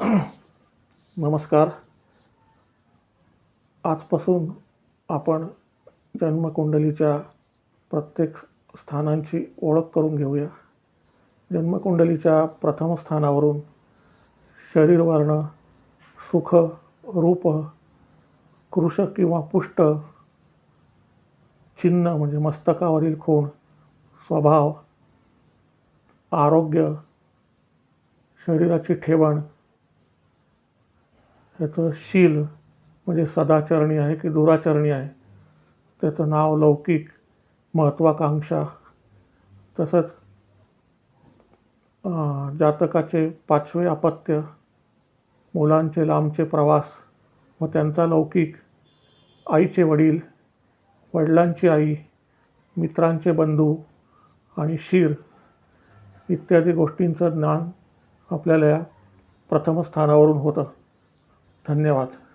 नमस्कार. आजपासून आपण जन्मकुंडलीच्या प्रत्येक स्थानांची ओळख करून घेऊया. जन्मकुंडलीच्या प्रथम स्थानावरून शरीरवर्ण सुख रूप कृश किंवा पुष्ट चिन्ह म्हणजे मस्तकावरील खूण स्वभाव आरोग्य शरीराची ठेवण ह्याचं शील म्हणजे सदाचरणी आहे की दुराचरणी आहे त्याचं नाव लौकिक महत्त्वाकांक्षा तसंच जातकाचे पाचवे अपत्य मुलांचे लांबचे प्रवास व त्यांचा लौकिक आईचे वडील वडिलांची आई मित्रांचे बंधू आणि शीर इत्यादी गोष्टींचं ज्ञान आपल्याला या प्रथम स्थानावरून होतं. धन्यवाद.